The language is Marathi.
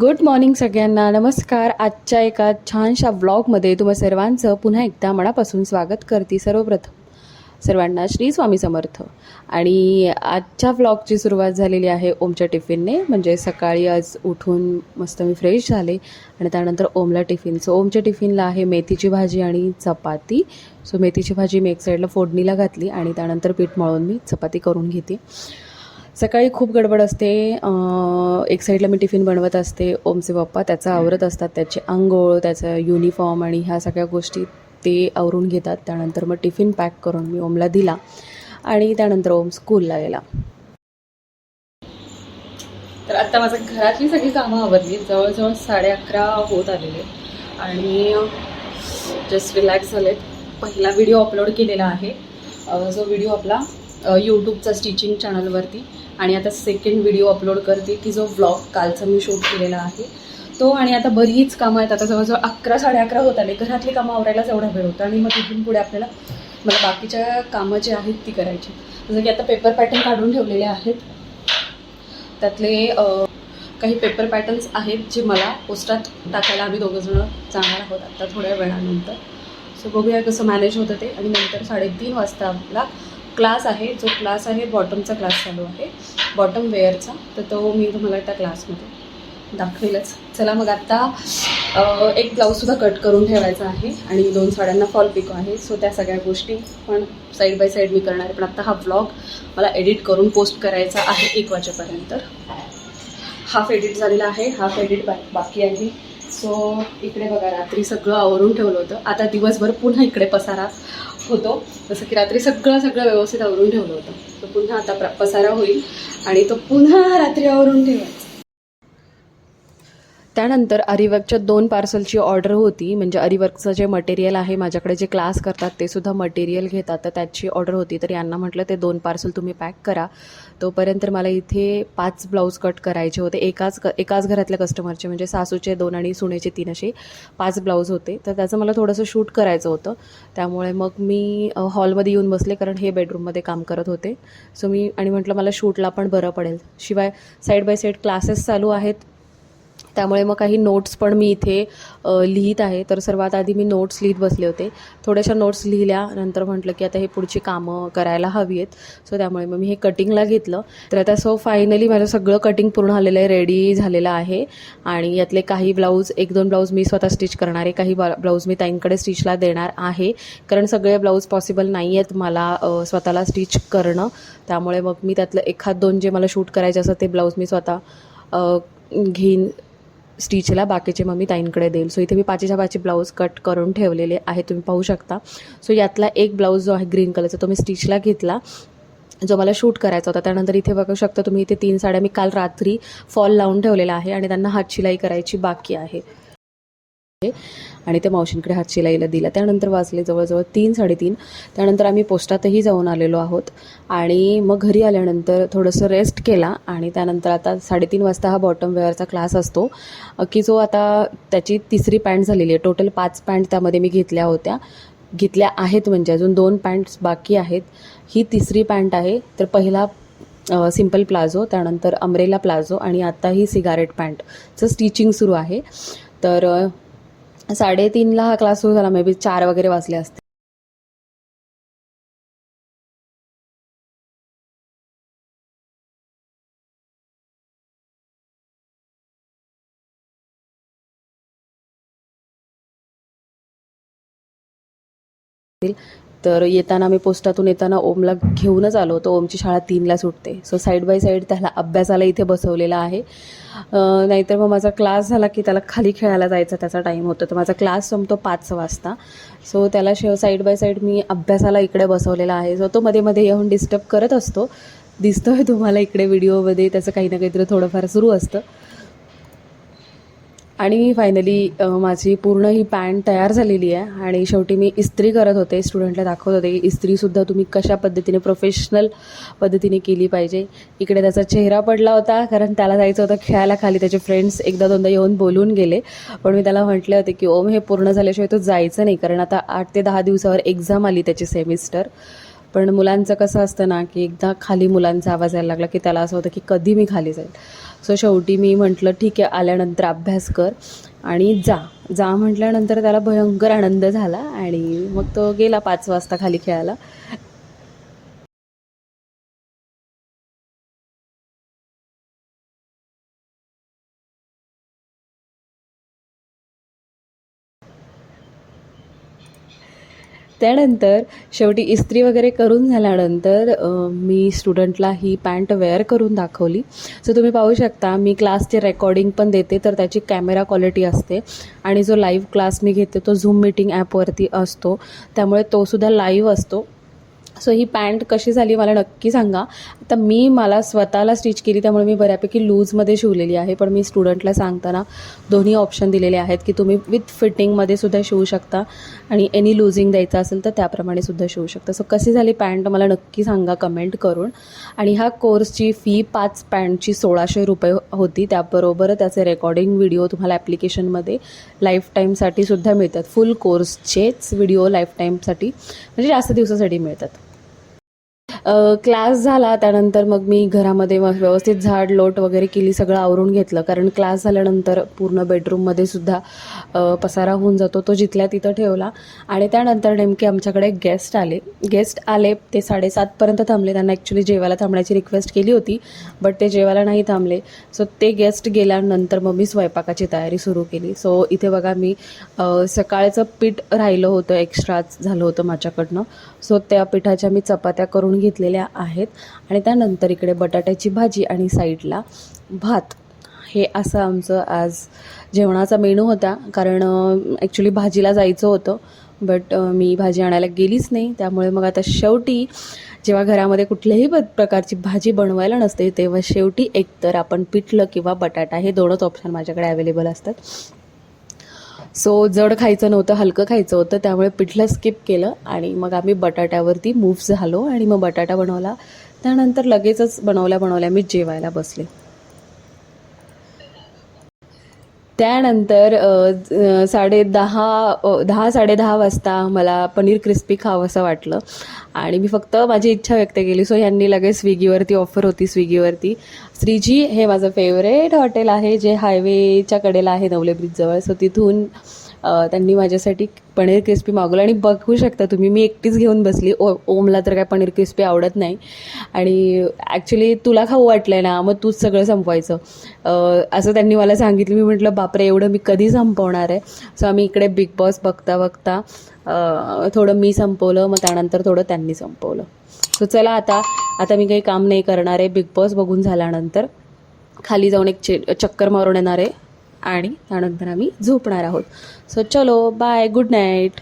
गुड मॉर्निंग सगळ्यांना. नमस्कार. आजच्या एका छानशा ब्लॉगमध्ये तुम्हा सर्वांचं पुन्हा एकदा मनापासून स्वागत करते सर्वप्रथम. सर्वांना श्री स्वामी समर्थ. आणि आजच्या व्लॉगची सुरुवात झालेली आहे ओमच्या टिफिनने. म्हणजे सकाळी आज उठून मस्त मी फ्रेश झाले. आणि त्यानंतर ओमला टिफिन. सो ओमच्या टिफिनला आहे मेथीची भाजी आणि चपाती. सो मेथीची भाजी मी एक साईडला फोडणीला घातली आणि त्यानंतर पीठ मळून मी चपाती करून घेते. सकाळी खूप गडबड असते. एक साईडला मी टिफिन बनवत असते ओमचे पप्पा त्याचं आवरत असतात त्याचे आंघोळ त्याचं युनिफॉर्म आणि ह्या सगळ्या गोष्टी ते आवरून घेतात. त्यानंतर मग टिफिन पॅक करून मी ओमला दिला आणि त्यानंतर ओम स्कूलला गेला. तर आत्ता माझं घरातली सगळी कामं आवरली जवळजवळ साडे अकरा होत आलेले. आणि जस्ट रिलॅक्स झालेत. पहिला व्हिडिओ अपलोड केलेला आहे. जो व्हिडिओ आपला यूट्यूबचा स्टिचिंग चॅनलवरती आणि आता सेकंड व्हिडिओ अपलोड करते की जो व्लॉग कालचा मी शूट केलेला आहे. तो आणि आता बरीच कामं आहेत. आता जवळजवळ अकरा साडे अकरा होत आले. घरातली कामं आवरायलाच एवढा वेळ होता आणि मग तिथून पुढे आपल्याला मला बाकीच्या कामं जी आहेत ती करायची जसं की आता पेपर पॅटर्न काढून ठेवलेले आहेत. त्यातले काही पेपर पॅटर्न्स आहेत जे मला पोस्टात टाकायला आम्ही दोघंजणं जाणार आहोत आता थोड्या वेळानंतर. सो बघूया कसं मॅनेज होतं ते. आणि नंतर साडेतीन वाजता आपला क्लास आहे जो क्लास आहे बॉटमचा क्लास चालू आहे. बॉटम वेअरचा. तर तो मी तुम्हाला त्या क्लासमध्ये दाखवेलच. चला मग आत्ता एक ब्लाऊजसुद्धा कट करून ठेवायचा आहे आणि दोन साड्यांना फॉल पिको आहे. सो त्या सगळ्या गोष्टी पण साईड बाय साईड मी करणार आहे. पण आत्ता हा ब्लॉग मला एडिट करून पोस्ट करायचा आहे एक वाजेपर्यंत. हाफ एडिट झालेला आहे. हाफ एडिट बा बाकी आहे. सो इकडे बघा रात्री सगळं आवरून ठेवलं होतं. आता दिवसभर पुन्हा इकडे पसारा. होतो. जसं की रात्री सगळं सगळं व्यवस्थित आवरून ठेवलं होतं. तो पुन्हा आता प्र- पसारा होईल आणि तो पुन्हा रात्री आवरून ठेवायचा. त्यानंतर अरिवर्कच्या दोन पार्सलची ऑर्डर होती. म्हणजे अरिवर्कचं जे मटेरियल आहे माझ्याकडे जे क्लास करतात ते सुद्धा मटेरियल घेतात. तर त्याची ऑर्डर होती. तर यांना म्हटलं ते दोन पार्सल तुम्ही पॅक करा. तोपर्यंत मला इथे पाच ब्लाऊज कट करायचे होते. एकाच क एकाच घरातल्या कस्टमरचे म्हणजे सासूचे दोन आणि सुनेचे तीन असे पाच ब्लाऊज होते. तर त्याचं मला थोडंसं शूट करायचं होतं. त्यामुळे मग मी हॉलमध्ये येऊन बसले कारण हे बेडरूममध्ये काम करत होते. सो मी आणि म्हटलं मला शूटला पण बरं पडेल. शिवाय साईड बाय साईड क्लासेस चालू आहेत. त्यामुळे मग काही नोट्स पण मी इथे लिहित आहे. तर सर्वात आधी मी नोट्स लिहित बसले होते. थोड्याशा नोट्स लिहिल्या नंतर म्हटलं की आता हे पुढची कामं करायला हवी आहेत. सो त्यामुळे मग मी हे कटिंगला घेतलं. तर आता सो फायनली माझं सगळं कटिंग पूर्ण झालेलं आहे रेडी झालेलं आहे. आणि यातले काही ब्लाऊज एक दोन ब्लाऊज मी स्वतः स्टिच करणार आहे. काही ब्लाऊज मी ताईंकडे स्टिचला देणार आहे. कारण सगळे ब्लाऊज पॉसिबल नाही आहेत मला स्वतःला स्टिच करणं. त्यामुळे मग मी त्यातलं एखाद दोन जे मला शूट करायचे असं ते ब्लाऊज मी स्वतः घेईन. स्टिचला बाकीचे मग मी ताईंकडे देईल. सो इथे मी पाचीच्या पाची ब्लाऊज कट करून ठेवलेले आहे तुम्ही पाहू शकता. सो यातला एक ब्लाऊज जो आहे ग्रीन कलरचा तो मी स्टिचला घेतला जो मला शूट करायचा होता. त्यानंतर इथे बघू शकता तुम्ही इथे तीन साड्या मी काल रात्री फॉल लावून ठेवलेला आहे आणि त्यांना हातशिलाई करायची बाकी आहे. आणि त्या मावशींकडे हात शिलाईला दिला. त्यानंतर वाचले जवळजवळ तीन साडेतीन. त्यानंतर आम्ही पोस्टातही जाऊन आलेलो आहोत. आणि मग घरी आल्यानंतर थोडंसं रेस्ट केला आणि त्यानंतर आता साडेतीन वाजता हा बॉटम वेअरचा क्लास असतो की जो आता त्याची तिसरी पॅन्ट झालेली आहे. टोटल पाच पॅन्ट त्यामध्ये मी घेतल्या होत्या. घेतल्या आहेत म्हणजे अजून दोन पॅन्ट्स बाकी आहेत. ही तिसरी पॅन्ट आहे. तर पहिला सिंपल प्लाझो त्यानंतर अमरेला प्लाझो आणि आता ही सिगारेट पॅन्टचं स्टिचिंग सुरू आहे. तर साडेतीनला हा क्लास सुरू झाला मे बी चार वगैरे वाजले असते तर येताना मी पोस्टातून येताना ओमला घेऊनच आलो होतो. ओमची शाळा तीनला सुटते. सो साईड बाय साईड त्याला अभ्यासाला इथे बसवलेला आहे. नाहीतर मग माझा क्लास झाला की त्याला खाली खेळायला जायचा त्याचा टाईम होतो. तर माझा क्लास संपतो पाच वाजता. सो त्याला शेव साईड बाय साईड मी अभ्यासाला इकडे बसवलेला आहे. सो तो मध्ये मध्ये येऊन डिस्टर्ब करत असतो. दिसतोय तुम्हाला इकडे व्हिडिओमध्ये त्याचं काही ना काहीतरी थोडंफार सुरू असतं. आणि फायनली माझी पूर्ण ही पॅन्ट तयार झालेली आहे आणि शेवटी मी इस्त्री करत होते. स्टुडंटला दाखवत होते की इस्त्रीसुद्धा तुम्ही कशा पद्धतीने प्रोफेशनल पद्धतीने केली पाहिजे? इकडे त्याचा चेहरा पडला होता कारण त्याला जायचं होतं खेळायला खाली. त्याचे फ्रेंड्स एकदा दोनदा येऊन बोलून गेले. पण मी त्याला म्हटले होते की ओम हे पूर्ण झाल्याशिवाय तो जायचं नाही कारण आता आठ ते दहा दिवसावर एक्झाम आली त्याची सेमिस्टर पण मुलांचं कसं असतं ना की एकदा खाली मुलांचा आवाज यायला लागला की त्याला असं होतं की कधी मी खाली जाईल. सो शेवटी मी म्हटलं ठीक आहे आल्यानंतर अभ्यास कर आणि जा. जा म्हटल्यानंतर त्याला भयंकर आनंद झाला आणि मग तो गेला पाच वाजता खाली खेळायला. त्यानंतर शेवटी इस्त्री वगैरे करून झाल्यानंतर मी स्टुडंटला ही पॅन्ट वेअर करून दाखवली. सो तुम्ही पाहू शकता मी क्लासचे रेकॉर्डिंग पण देते तर त्याची कॅमेरा क्वालिटी असते. आणि जो लाईव्ह क्लास मी घेते तो झूम मीटिंग ॲपवरती असतो. त्यामुळे तोसुद्धा लाईव्ह असतो. सो ही पॅन्ट कशी झाली मला नक्की सांगा. तर मी मला स्वतःला स्टिच केली त्यामुळे मी बऱ्यापैकी लूजमध्ये शिवलेली आहे. पण मी स्टुडंटला सांगताना दोन्ही ऑप्शन दिलेले आहेत की तुम्ही विथ फिटिंगमध्ये सुद्धा शिवू शकता आणि एनी लूजिंग द्यायचं असेल तर त्याप्रमाणे सुद्धा शिवू शकता. सो कशी झाली पॅन्ट मला नक्की सांगा कमेंट करून. आणि ह्या कोर्सची फी पाच पॅन्टची सोळाशे रुपये होती. त्याबरोबर त्याचे रेकॉर्डिंग व्हिडिओ तुम्हाला ॲप्लिकेशनमध्ये लाईफ टाईमसाठी सुद्धा मिळतात. फुल कोर्सचेच व्हिडिओ लाईफ टाईमसाठी म्हणजे जास्त दिवसासाठी मिळतात. क्लास झाला त्यानंतर मग मी घरामध्ये व्यवस्थित झाड लोट वगैरे केली सगळं आवरून घेतलं. कारण क्लास झाल्यानंतर पूर्ण बेडरूममध्ये सुद्धा पसारा होऊन जातो तो जिथल्या तिथं ठेवला. आणि त्यानंतर नेमके आमच्याकडे गेस्ट आले. गेस्ट आले ते साडेसातपर्यंत थांबले. त्यांना ॲक्च्युली जेवायला थांबण्याची रिक्वेस्ट केली होती बट ते जेवायला नाही थांबले. सो ते गेस्ट गेल्यानंतर मग मी स्वयंपाकाची तयारी सुरू केली. सो इथे बघा मी सकाळचं पीठ राहिलं होतं एक्स्ट्राच झालं होतं माझ्याकडनं. सो त्या पिठाच्या मी चपात्या करून घेतलेल्या आहेत. आणि त्यानंतर इकडे बटाट्याची भाजी आणि साईडला भात. हे असं आमचं आज जेवणाचा मेनू होता. कारण ॲक्च्युली भाजीला जायचं होतं. बट मी भाजी आणायला गेलीच नाही. त्यामुळे मग आता शेवटी जेव्हा घरामध्ये कुठल्याही प्रकारची भाजी बनवायला नसते तेव्हा शेवटी एकतर आपण पिठलं किंवा बटाटा हे दोनच ऑप्शन माझ्याकडे अवेलेबल असतात. सो जड खायचं नव्हतं हलकं खायचं होतं त्यामुळे पिठलं स्किप केलं आणि मग आम्ही बटाट्यावरती मूव्ह झालो आणि मग बटाटा बनवला. त्यानंतर लगेचच बनवल्या बनवल्या मी जेवायला बसले. त्यानंतर अ, साडे दहा दहा साडेदहा वाजता मला पनीर क्रिस्पी खावंसं वाटलं. आणि मी फक्त माझी इच्छा व्यक्त केली. सो ह्यांनी लगेच स्विगीवरती ऑफर होती स्विगीवरती. श्रीजी हे माझं फेवरेट हॉटेल आहे जे हायवेच्या कडेला आहे नवले ब्रिजजवळ सो तिथून त्यांनी माझ्यासाठी पनीर क्रिस्पी मागवलं. आणि बघू शकता तुम्ही मी एकटीच घेऊन बसली. ओ ओमला तर काय पनीर क्रिस्पी आवडत नाही. आणि ॲक्च्युली तुला खाऊ वाटलं आहे ना मग तूच सगळं संपवायचं. असं त्यांनी मला सांगितलं. मी म्हटलं बापरे एवढं मी कधी संपवणार आहे? सो आम्ही इकडे बिग बॉस बघता बघता थोडं मी संपवलं. मग त्यानंतर थोडं त्यांनी संपवलं. सो चला आता आता मी काही काम नाही करणार आहे. बिग बॉस बघून झाल्यानंतर खाली जाऊन एक चे चक्कर मारून येणार आहे. आणि त्यानंतर आम्ही झोपणार आहोत. सो चलो बाय गुड नाईट